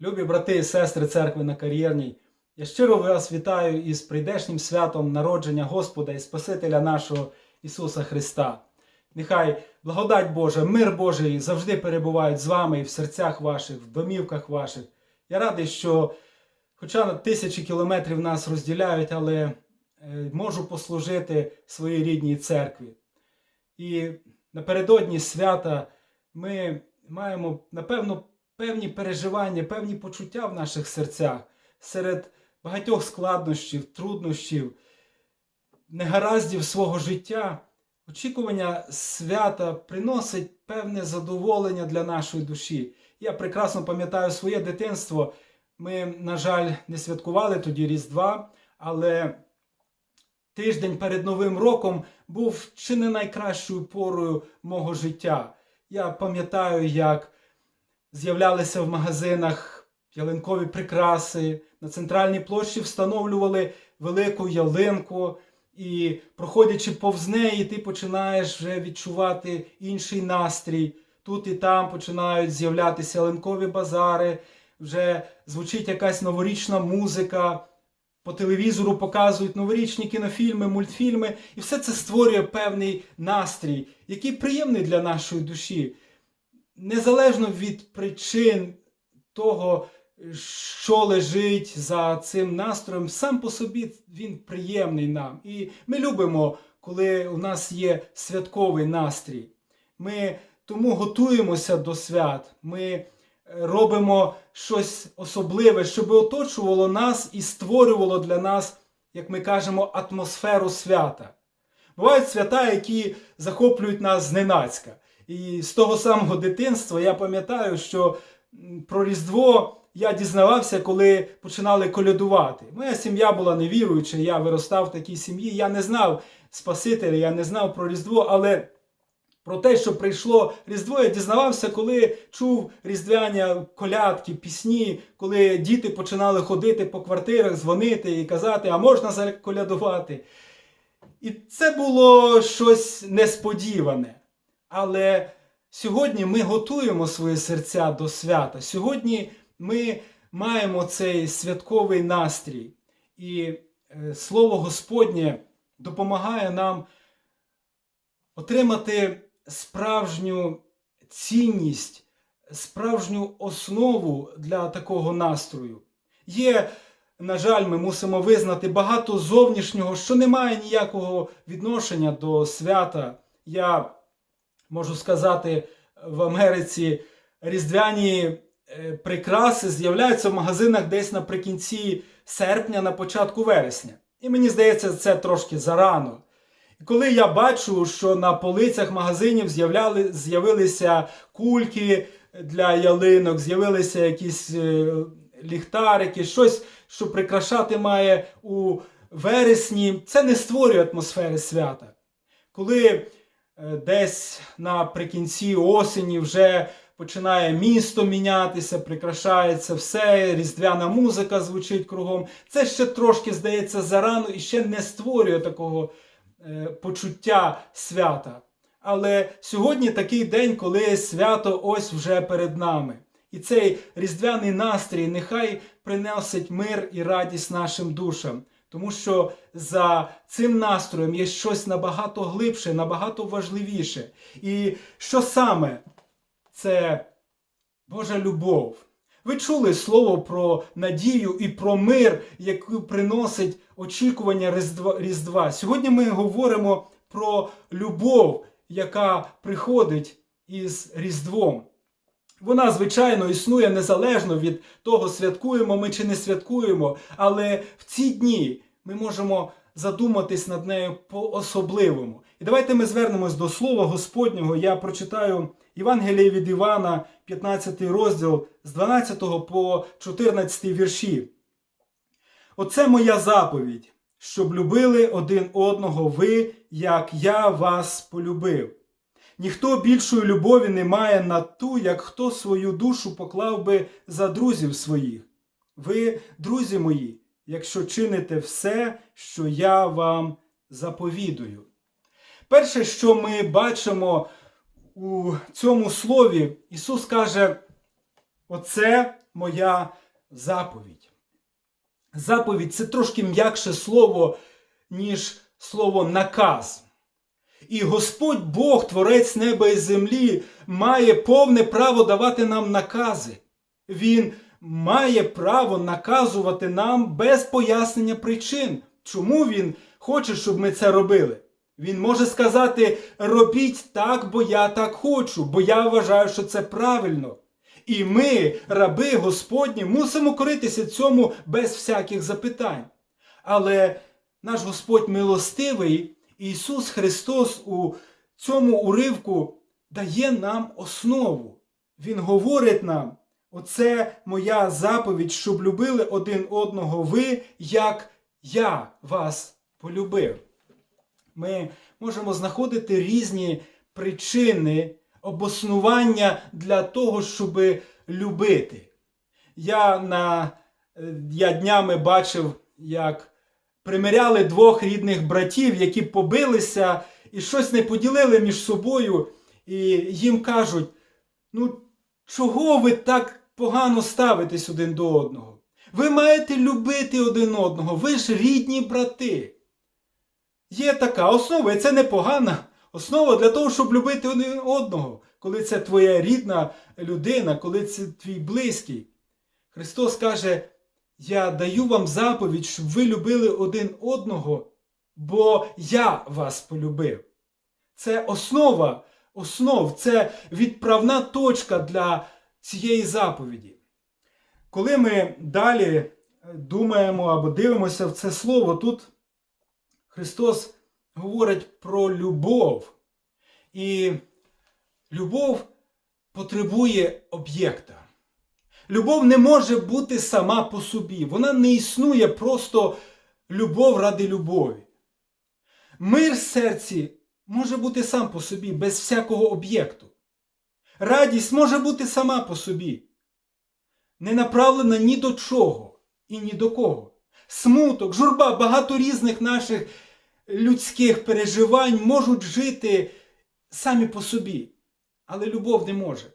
Любі брати і сестри церкви на кар'єрній, я щиро вас вітаю із прийдешнім святом народження Господа і Спасителя нашого Ісуса Христа. Нехай благодать Божа, мир Божий завжди перебувають з вами і в серцях ваших, в домівках ваших. Я радий, що, хоча тисячі кілометрів нас розділяють, але е, можу послужити своїй рідній церкві. І напередодні свята ми маємо, напевно, певні переживання, певні почуття в наших серцях серед багатьох складнощів, труднощів, негараздів свого життя. Очікування свята приносить певне задоволення для нашої душі. Я прекрасно пам'ятаю своє дитинство. Ми, на жаль, не святкували тоді Різдва, але тиждень перед Новим роком був чи не найкращою порою мого життя. Я пам'ятаю, як з'являлися в магазинах ялинкові прикраси, на центральній площі встановлювали велику ялинку, і проходячи повз неї, ти починаєш вже відчувати інший настрій. Тут і там починають з'являтися ялинкові базари, вже звучить якась новорічна музика. По телевізору показують новорічні кінофільми, мультфільми, і все це створює певний настрій, який приємний для нашої душі незалежно від причин того, що лежить за цим настроєм, сам по собі він приємний нам. І ми любимо, коли у нас є святковий настрій. Ми тому готуємося до свят. Ми робимо щось особливе, щоб оточувало нас і створювало для нас, як ми кажемо, атмосферу свята. Бувають свята, які захоплюють нас зненацька. І з того самого дитинства я пам'ятаю, що про Різдво я дізнавався, коли починали колядувати. Моя сім'я була невіруюча, я виростав в такій сім'ї, я не знав Спасителя, я не знав про Різдво, але про те, що прийшло Різдво, я дізнавався, коли чув різдвяні колядки, пісні, коли діти починали ходити по квартирах, дзвонити і казати, а можна заколядувати. І це було щось несподіване. Але сьогодні ми готуємо свої серця до свята. Сьогодні ми маємо цей святковий настрій. І е, Слово Господнє допомагає нам отримати справжню цінність, справжню основу для такого настрою. Є, на жаль, ми мусимо визнати багато зовнішнього, що не має ніякого відношення до свята. Я можу сказати, в Америці різдвяні е, прикраси з'являються в магазинах десь наприкінці серпня, на початку вересня. І мені здається, це трошки зарано. І коли я бачу, що на полицях магазинів з'явилися кульки для ялинок, з'явилися якісь е, ліхтарики, щось, що прикрашати має у вересні, це не створює атмосфери свята. Коли десь наприкінці осені вже починає місто мінятися, прикрашається все, різдвяна музика звучить кругом. Це ще трошки здається зарано і ще не створює такого е, почуття свята. Але сьогодні такий день, коли свято ось вже перед нами. І цей різдвяний настрій нехай приносить мир і радість нашим душам. Тому що за цим настроєм є щось набагато глибше, набагато важливіше. І що саме це Божа любов. Ви чули слово про надію і про мир, яку приносить очікування Різдва. Різдва. Сьогодні ми говоримо про любов, яка приходить із Різдвом. Вона, звичайно, існує незалежно від того, святкуємо ми чи не святкуємо, але в ці дні ми можемо задуматись над нею по-особливому. І давайте ми звернемось до Слова Господнього. Я прочитаю Євангеліє від Івана, 15 розділ з 12 по 14 вірші. Оце моя заповідь, щоб любили один одного ви, як я вас полюбив. Ніхто більшої любові не має на ту, як хто свою душу поклав би за друзів своїх. Ви, друзі мої, якщо чините все, що я вам заповідую. Перше, що ми бачимо у цьому слові, Ісус каже: Оце моя заповідь. Заповідь це трошки м'якше слово, ніж слово наказ. І Господь Бог, Творець неба і землі, має повне право давати нам накази. Він має право наказувати нам без пояснення причин, чому він хоче, щоб ми це робили. Він може сказати: робіть так, бо я так хочу, бо я вважаю, що це правильно. І ми, раби Господні, мусимо коритися цьому без всяких запитань. Але наш Господь милостивий, Ісус Христос у цьому уривку дає нам основу. Він говорить нам: оце моя заповідь, щоб любили один одного ви, як я вас полюбив. Ми можемо знаходити різні причини обоснування для того, щоб любити. Я, на, е, я днями бачив, як примиряли двох рідних братів, які побилися і щось не поділили між собою, і їм кажуть: ну, чого ви так погано ставитесь один до одного? Ви маєте любити один одного, ви ж рідні брати. Є така основа, і це непогана основа для того, щоб любити один одного, коли це твоя рідна людина, коли це твій близький. Христос каже: Я даю вам заповідь, щоб ви любили один одного, бо я вас полюбив. Це основа основ, це відправна точка для цієї заповіді. Коли ми далі думаємо або дивимося в це слово, тут Христос говорить про любов. І любов потребує об'єкта. Любов не може бути сама по собі. Вона не існує просто любов ради любові. Мир в серці може бути сам по собі, без всякого об'єкту. Радість може бути сама по собі, не направлена ні до чого і ні до кого. Смуток, журба, багато різних наших людських переживань можуть жити самі по собі. Але любов не може.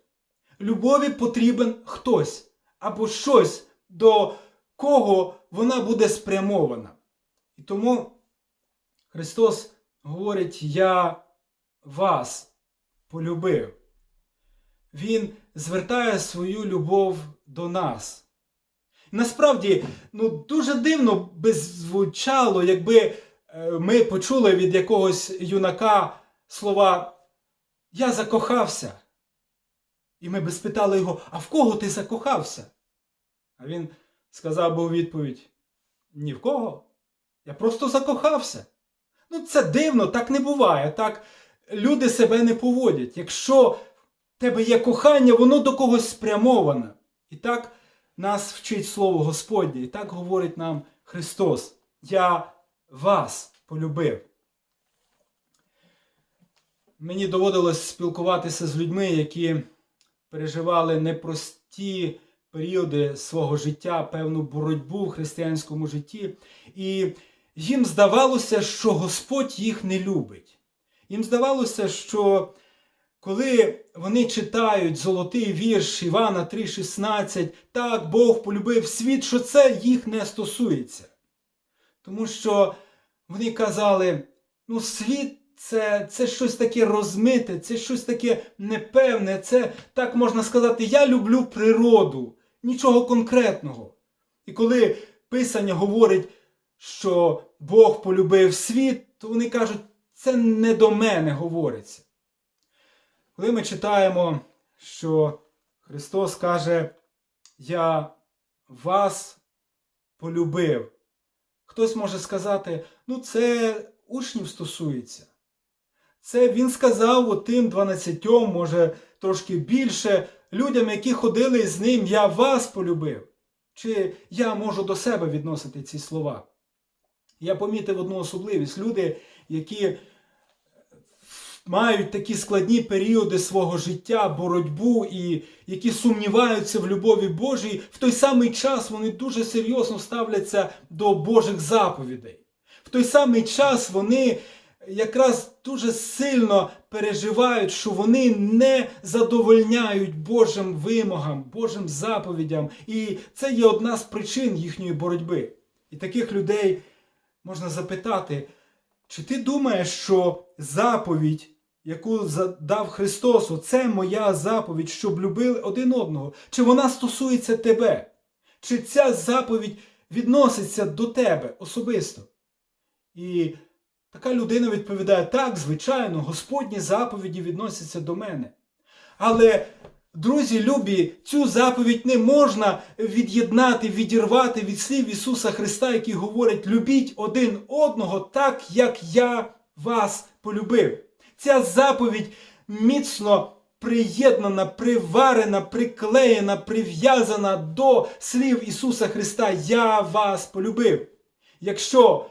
Любові потрібен хтось або щось, до кого вона буде спрямована. І тому Христос говорить: Я вас полюбив. Він звертає свою любов до нас. Насправді, ну, дуже дивно би звучало, якби е, ми почули від якогось юнака слова Я закохався. І ми би спитали його, а в кого ти закохався? А він сказав би у відповідь: Ні в кого. Я просто закохався. Ну, це дивно, так не буває. Так люди себе не поводять. Якщо в тебе є кохання, воно до когось спрямоване. І так нас вчить Слово Господнє. І так говорить нам Христос. Я вас полюбив. Мені доводилось спілкуватися з людьми, які переживали непрості періоди свого життя, певну боротьбу в християнському житті. І їм здавалося, що Господь їх не любить. Їм здавалося, що коли вони читають золотий вірш Івана 3,16, так Бог полюбив світ, що це їх не стосується. Тому що вони казали, ну, світ це, це щось таке розмите, це щось таке непевне, це так можна сказати, я люблю природу, нічого конкретного. І коли Писання говорить, що Бог полюбив світ, то вони кажуть, це не до мене говориться. Коли ми читаємо, що Христос каже, Я вас полюбив, хтось може сказати, ну це учнів стосується. Це він сказав отим 12, може трошки більше, людям, які ходили з ним, я вас полюбив. Чи я можу до себе відносити ці слова? Я помітив одну особливість. Люди, які мають такі складні періоди свого життя, боротьбу і які сумніваються в любові Божій, в той самий час вони дуже серйозно ставляться до Божих заповідей. В той самий час вони якраз дуже сильно переживають, що вони не задовольняють Божим вимогам, Божим заповідям. І це є одна з причин їхньої боротьби. І таких людей можна запитати, чи ти думаєш, що заповідь, яку дав Христос, це моя заповідь, щоб любили один одного, чи вона стосується тебе? Чи ця заповідь відноситься до тебе особисто? І така людина відповідає: так, звичайно, Господні заповіді відносяться до мене. Але, друзі, любі, цю заповідь не можна від'єднати, відірвати від слів Ісуса Христа, які говорять: любіть один одного так, як я вас полюбив. Ця заповідь міцно приєднана, приварена, приклеєна, прив'язана до слів Ісуса Христа. Я вас полюбив. Якщо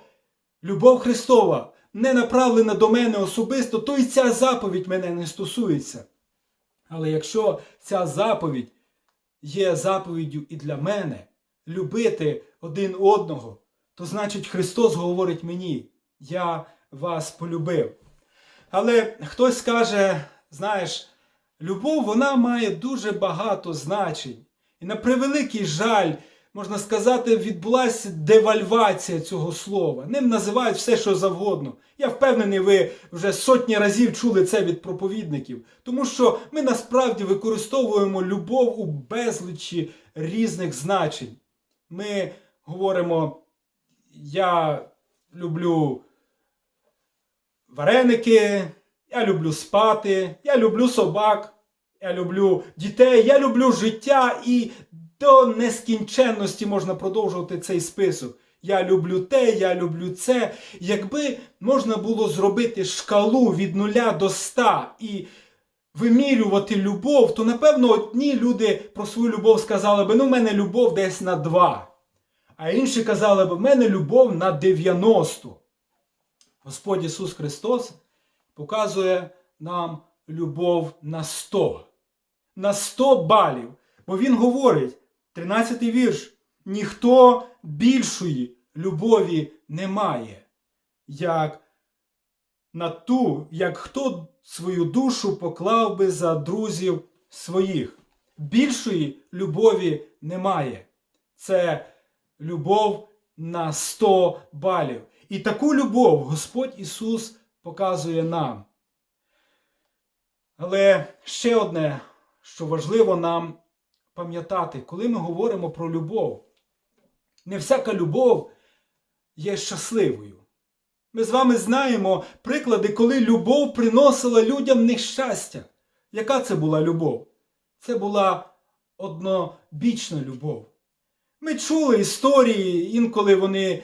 любов Христова не направлена до мене особисто, то і ця заповідь мене не стосується. Але якщо ця заповідь є заповіддю і для мене любити один одного, то значить Христос говорить мені, я вас полюбив. Але хтось скаже, знаєш, любов вона має дуже багато значень. І на превеликий жаль, можна сказати, відбулася девальвація цього слова. Ним називають все, що завгодно. Я впевнений, ви вже сотні разів чули це від проповідників. Тому що ми насправді використовуємо любов у безлічі різних значень. Ми говоримо, я люблю вареники, я люблю спати, я люблю собак, я люблю дітей, я люблю життя і до нескінченності можна продовжувати цей список. Я люблю те, я люблю це. Якби можна було зробити шкалу від нуля до ста і вимірювати любов, то напевно одні люди про свою любов сказали би, ну в мене любов десь на два. А інші казали б, в мене любов на 90. Господь Ісус Христос показує нам любов на 100. На 100 балів. Бо Він говорить, 13 вірш, ніхто більшої любові не має, як на ту, як хто свою душу поклав би за друзів своїх. Більшої любові немає. Це любов на 100 балів. І таку любов Господь Ісус показує нам. Але ще одне, що важливо нам пам'ятати, коли ми говоримо про любов, не всяка любов є щасливою. Ми з вами знаємо приклади, коли любов приносила людям нещастя. Яка це була любов? Це була однобічна любов. Ми чули історії, інколи вони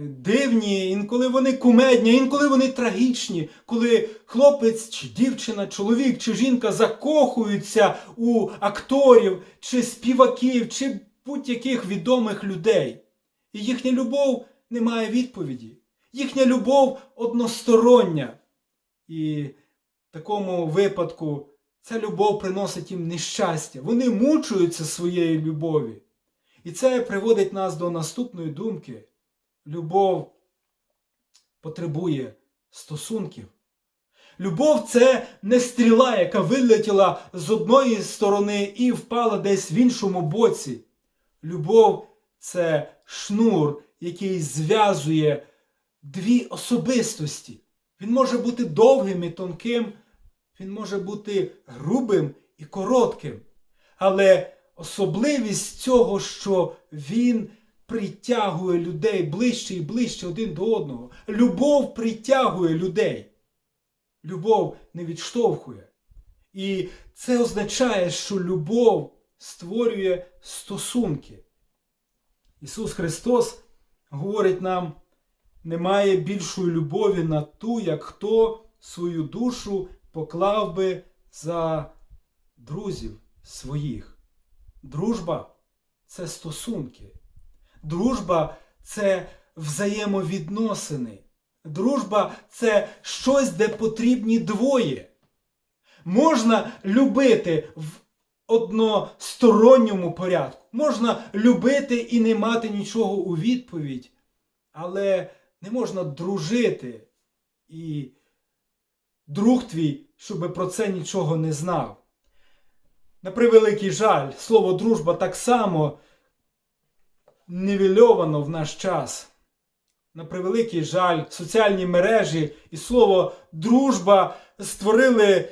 дивні, інколи вони кумедні, інколи вони трагічні, коли хлопець чи дівчина, чоловік чи жінка закохуються у акторів, чи співаків, чи будь-яких відомих людей. І їхня любов не має відповіді. Їхня любов одностороння. І в такому випадку ця любов приносить їм нещастя. Вони мучуються своєю любові. І це приводить нас до наступної думки. Любов потребує стосунків. Любов це не стріла, яка вилетіла з одної сторони і впала десь в іншому боці. Любов це шнур, який зв'язує дві особистості. Він може бути довгим і тонким, він може бути грубим і коротким. Але особливість цього, що він притягує людей ближче і ближче один до одного. Любов притягує людей. Любов не відштовхує. І це означає, що любов створює стосунки. Ісус Христос говорить нам, немає більшої любові на ту, як хто свою душу поклав би за друзів своїх. Дружба це стосунки. Дружба це взаємовідносини. Дружба це щось, де потрібні двоє. Можна любити в односторонньому порядку. Можна любити і не мати нічого у відповідь, але не можна дружити і друг твій, щоби про це нічого не знав. На превеликий жаль, слово дружба так само нівельовано в наш час. На превеликий жаль, соціальні мережі і слово дружба створили е,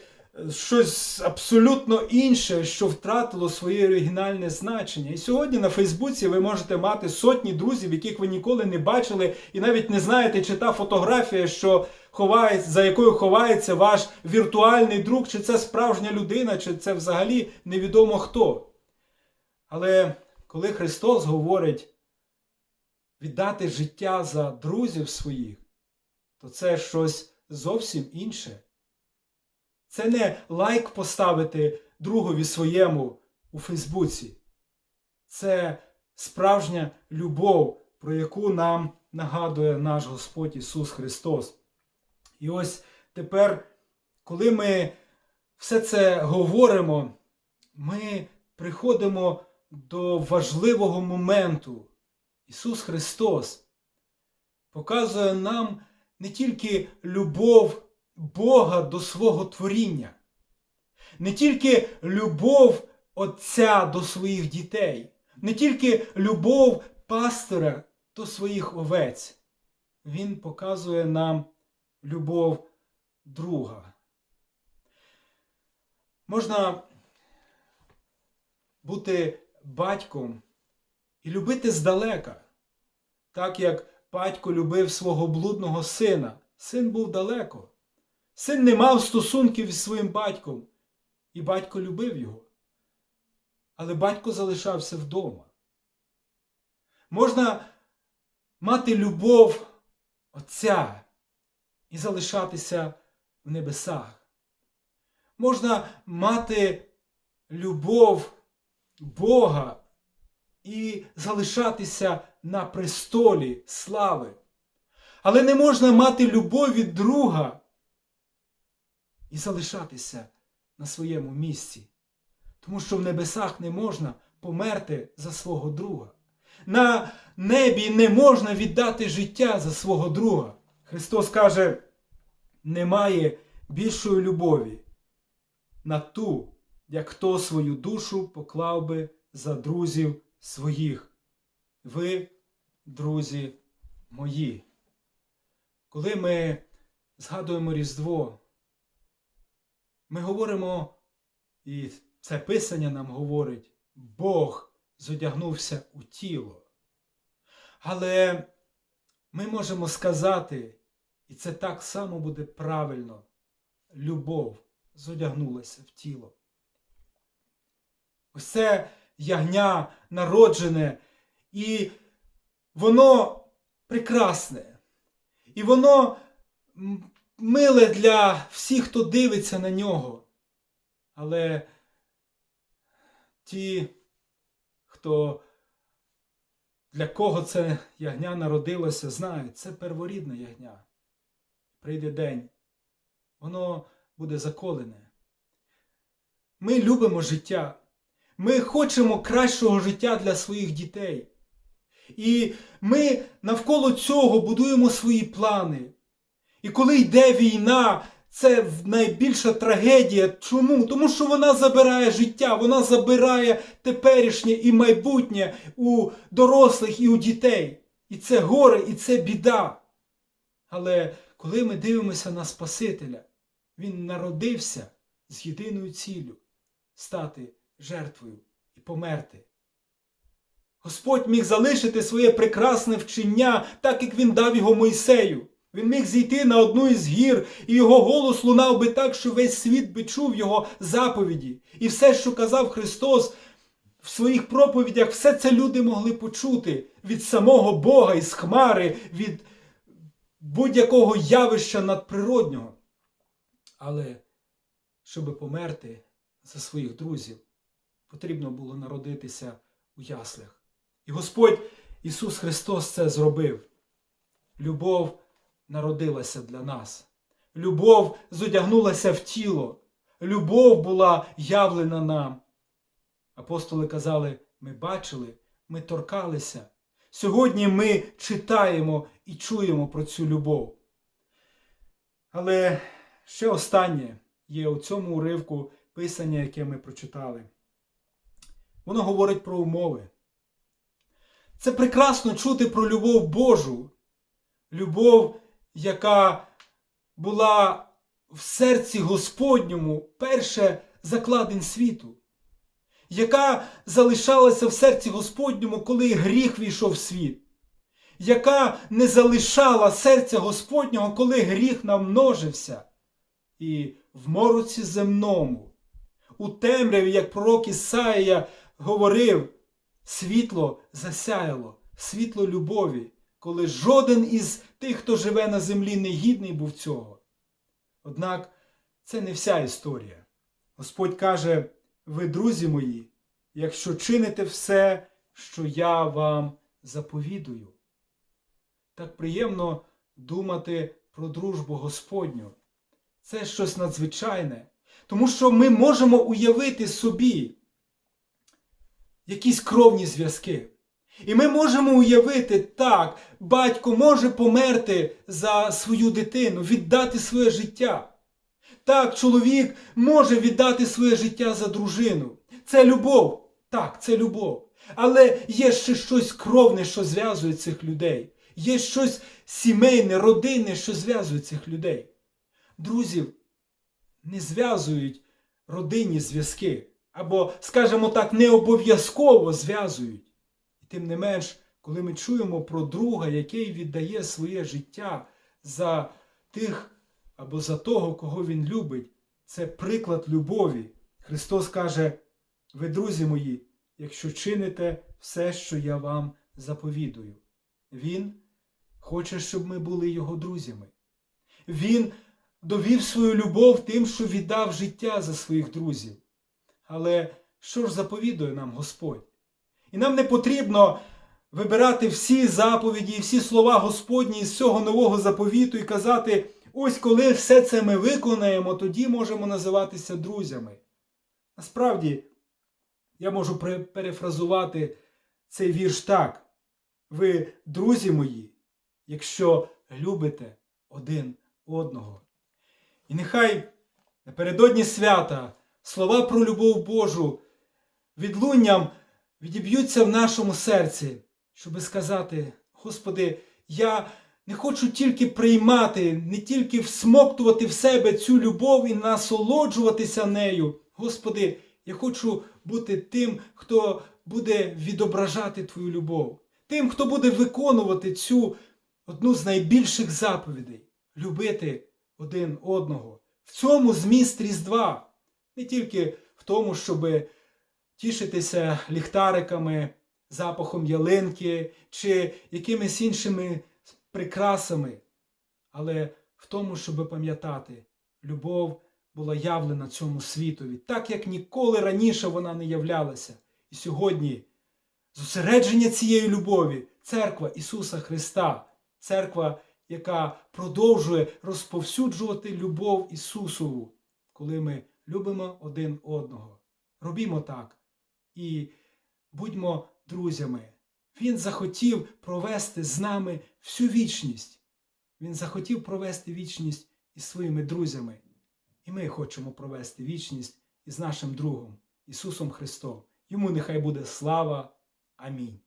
щось абсолютно інше, що втратило своє оригінальне значення. І сьогодні на Фейсбуці ви можете мати сотні друзів, яких ви ніколи не бачили, і навіть не знаєте, чи та фотографія, що ховається, за якою ховається ваш віртуальний друг, чи це справжня людина, чи це взагалі невідомо хто. Але коли Христос говорить віддати життя за друзів своїх, то це щось зовсім інше. Це не лайк поставити другові своєму у Фейсбуці. Це справжня любов, про яку нам нагадує наш Господь Ісус Христос. І ось тепер, коли ми все це говоримо, ми приходимо до важливого моменту. Ісус Христос показує нам не тільки любов Бога до свого творіння, не тільки любов Отця до своїх дітей, не тільки любов пастора до своїх овець. Він показує нам любов друга. Можна бути батьком і любити здалека, так як батько любив свого блудного сина. Син був далеко. Син не мав стосунків із своїм батьком, і батько любив його. Але батько залишався вдома. Можна мати любов Отця і залишатися в небесах. Можна мати любов Бога і залишатися на престолі слави. Але не можна мати любов від друга і залишатися на своєму місці. Тому що в небесах не можна померти за свого друга. На небі не можна віддати життя за свого друга. Христос каже, немає більшої любові на ту, як хто свою душу поклав би за друзів своїх. Ви, друзі мої. Коли ми згадуємо Різдво, ми говоримо, і це Писання нам говорить, Бог зодягнувся у тіло. Але ми можемо сказати, і це так само буде правильно, любов зодягнулася в тіло. Ось це ягня народжене, і воно прекрасне. І воно миле для всіх, хто дивиться на нього. Але ті, хто для кого це ягня народилося, знають, це перворідне ягня. Прийде день, воно буде заколене. Ми любимо життя. Ми хочемо кращого життя для своїх дітей. І ми навколо цього будуємо свої плани. І коли йде війна, це найбільша трагедія. Чому? Тому що вона забирає життя, вона забирає теперішнє і майбутнє у дорослих і у дітей. І це горе, і це біда. Але коли ми дивимося на Спасителя, Він народився з єдиною ціллю стати жертвою і померти. Господь міг залишити своє прекрасне вчення, так як він дав його Мойсею. Він міг зійти на одну із гір, і його голос лунав би так, що весь світ би чув його заповіді. І все, що казав Христос в своїх проповідях, все це люди могли почути від самого Бога із Хмари, від будь-якого явища надприроднього. Але щоб померти за своїх друзів, потрібно було народитися у яслях. І Господь Ісус Христос це зробив. Любов народилася для нас. Любов зодягнулася в тіло. Любов була явлена нам. Апостоли казали, ми бачили, ми торкалися. Сьогодні ми читаємо і чуємо про цю любов. Але ще останнє є у цьому уривку писання, яке ми прочитали. Воно говорить про умови. Це прекрасно чути про любов Божу, любов, яка була в серці Господньому перше закладень світу, яка залишалася в серці Господньому, коли гріх війшов в світ, яка не залишала серця Господнього, коли гріх намножився. І в мороці земному, у темряві, як пророк Ісаїя говорив, світло засяяло, світло любові, коли жоден із тих, хто живе на землі, не гідний був цього. Однак це не вся історія. Господь каже: ви, друзі мої, якщо чините все, що я вам заповідую. Так приємно думати про дружбу Господню. Це щось надзвичайне, тому що ми можемо уявити собі якісь кровні зв'язки. І ми можемо уявити, так, батько може померти за свою дитину, віддати своє життя. Так, чоловік може віддати своє життя за дружину. Це любов. Так, це любов. Але є ще щось кровне, що зв'язує цих людей. Є щось сімейне, родинне, що зв'язує цих людей. Друзів не зв'язують родинні зв'язки. Або, скажімо так, не обов'язково зв'язують. І тим не менш, коли ми чуємо про друга, який віддає своє життя за тих або за того, кого він любить, це приклад любові. Христос каже: ви, друзі мої, якщо чините все, що я вам заповідую. Він хоче, щоб ми були його друзями. Він довів свою любов тим, що віддав життя за своїх друзів. Але що ж заповідує нам Господь? І нам не потрібно вибирати всі заповіді і всі слова Господні із цього нового заповіту і казати, ось коли все це ми виконаємо, тоді можемо називатися друзями. Насправді, я можу перефразувати цей вірш так. Ви, друзі мої, якщо любите один одного. І нехай напередодні свята слова про любов Божу відлунням відіб'ються в нашому серці, щоби сказати, Господи, я не хочу тільки приймати, не тільки всмоктувати в себе цю любов і насолоджуватися нею. Господи, я хочу бути тим, хто буде відображати Твою любов, тим, хто буде виконувати цю одну з найбільших заповідей любити один одного. В цьому зміст Різдва. Не тільки в тому, щоб тішитися ліхтариками, запахом ялинки чи якимись іншими прикрасами, але в тому, щоб пам'ятати, любов була явлена цьому світові, так як ніколи раніше вона не являлася. І сьогодні зосередження цієї любові церква Ісуса Христа, церква, яка продовжує розповсюджувати любов Ісусову, коли ми любимо один одного. Робімо так і будьмо друзями. Він захотів провести з нами всю вічність. Він захотів провести вічність із своїми друзями. І ми хочемо провести вічність із нашим другом Ісусом Христом. Йому нехай буде слава. Амінь.